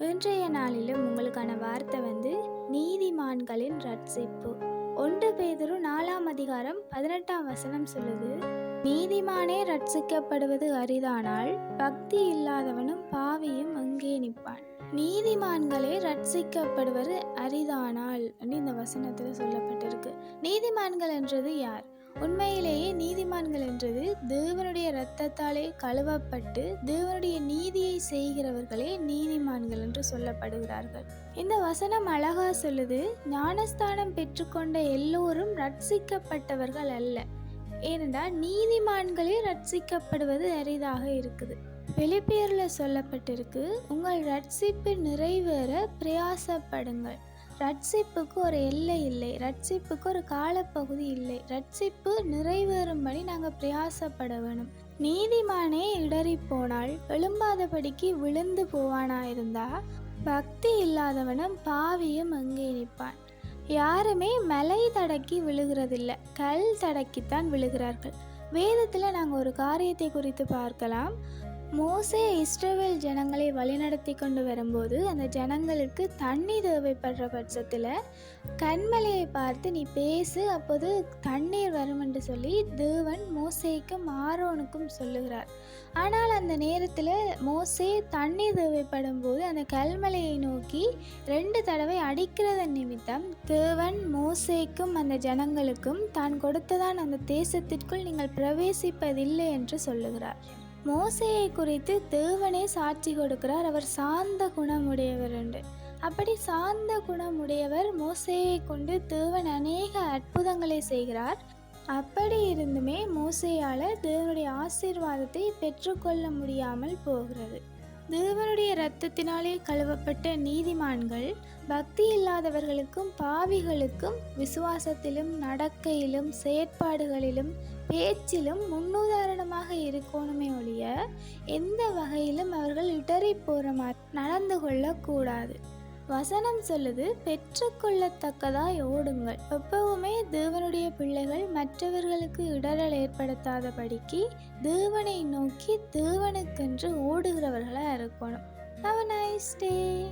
இன்றைய நாளிலும் உங்களுக்கான வார்த்தை வந்து நீதிமான்களின் ரட்சிப்பு. ஒன்று பேதரும் நாலாம் அதிகாரம் பதினெட்டாம் வசனம் சொல்லுது நீதிமானே ரட்சிக்கப்படுவது அரிதானால் பக்தி இல்லாதவனும் பாவியும் அங்கே நிற்பான். நீதிமான்களே ரட்சிக்கப்படுவது அரிதானால் அப்படின்னு இந்த வசனத்தில் சொல்லப்பட்டிருக்கு. நீதிமான்கள் என்றது யார்? உண்மையிலேயே நீதிமான்கள் என்றது தேவனுடைய இரத்தத்தாலே கழுவப்பட்டு தேவனுடைய நீதியை செய்கிறவர்களே நீதிமான்கள் என்று சொல்லப்படுகிறார்கள். இந்த வசனம் அழகா சொல்லுது ஞானஸ்தானம் பெற்றுக்கொண்ட எல்லோரும் ரட்சிக்கப்பட்டவர்கள் அல்ல. ஏனென்றால் நீதிமான்களே ரட்சிக்கப்படுவது அரிதாக இருக்குது. வெளிப்பேரில் சொல்லப்பட்டிருக்கு உங்கள் ரட்சிப்பு நிறைவேற பிரயாசப்படுங்கள். ரட்சிப்புக்கு ஒரு எல்லை இல்லை. ரட்சிப்புக்கு ஒரு காலப்பகுதி இல்லை. ரட்சிப்பு நிறைவேறும்படி நாங்கள் பிரயாசப்பட வேணும். நீதிமானே இடறி போனால் எழும்பாதபடிக்கு விழுந்து போவானாயிருந்தா பக்தி இல்லாதவனும் பாவியும் அங்கே நிற்பான். யாருமே மலை தடக்கி விழுகிறதில்ல. கல் தடக்கித்தான் விழுகிறார்கள். வேதத்தில் நாங்கள் ஒரு காரியத்தை குறித்து பார்க்கலாம். மோசே இஸ்ரவேல் ஜனங்களை வழிநடத்தி கொண்டு வரும்போது அந்த ஜனங்களுக்கு தண்ணி தேவைப்படுற பட்சத்தில் கண்மலையை பார்த்து நீ பேசு அப்போது தண்ணீர் வரும் என்று சொல்லி தேவன் மோசேக்கும் ஆரோனுக்கும் சொல்லுகிறார். ஆனால் அந்த நேரத்தில் மோசே தண்ணீர் தேவைப்படும் போது அந்த கல்மலையை நோக்கி ரெண்டு தடவை அடிக்கிறதன் நிமித்தம் தேவன் மோசேக்கும் அந்த ஜனங்களுக்கும் தான் கொடுத்ததான் அந்த தேசத்திற்குள் நீங்கள் பிரவேசிப்பதில்லை என்று சொல்லுகிறார். மோசையை குறித்து தேவனே சாட்சி கொடுக்கிறார். அவர் சாந்த குணமுடையவர் என்று அப்படி சாந்த குணமுடையவர் மோசையை கொண்டு தேவன் அநேக அற்புதங்களை செய்கிறார். அப்படி இருந்துமே மோசையால் தேவனுடைய ஆசீர்வாதத்தை பெற்றுக்கொள்ள முடியாமல் போகிறது. தேவனுடைய இரத்தத்தினாலே கழுவப்பட்ட நீதிமான்கள் பக்தி இல்லாதவர்களுக்கும் பாவிகளுக்கும் விசுவாசத்திலும் நடக்கையிலும் செயற்பாடுகளிலும் பேச்சிலும் முன்னுதாரண எந்த வகையிலும் அவர்கள் இடறி போகிற மாதிரி நடந்து கொள்ளக்கூடாது. வசனம் சொல்லுது பெற்றுக்கொள்ளத்தக்கதாய் ஓடுங்கள். எப்பவுமே தேவனுடைய பிள்ளைகள் மற்றவர்களுக்கு இடரல் ஏற்படுத்தாதபடிக்கு தேவனை நோக்கி தேவனுக்கென்று ஓடுகிறவர்களாக இருக்கணும். Have nice day